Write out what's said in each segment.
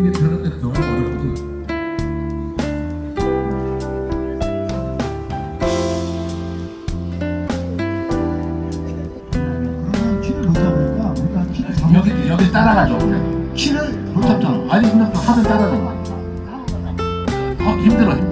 이게 다른데 너무 어렵거든. 여기 여기 따라가죠 그냥. 키를 못 잡잖아. 아니 그냥 하는 따라가는 거 힘들어 힘들어.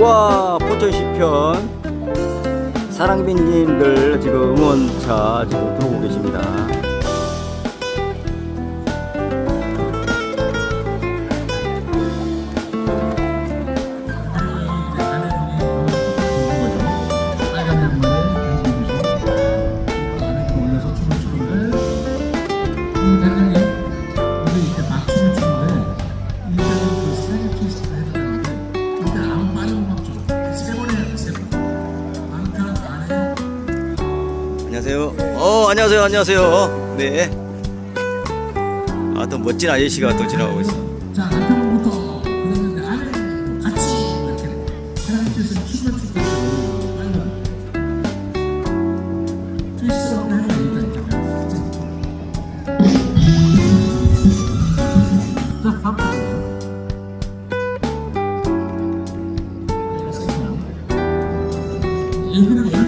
와 포천 시편 사랑비님들 지금 응원차 지금 들어오고 계십니다. 안녕하세요. 어, 안녕하세요. 안녕하세요. 네. 아, 또 멋진 아저씨가 또 지나가고 있어. 자, 남편부터 그러는데 아내랑 같이 이렇게 사람들에서 춤을 추고 여기는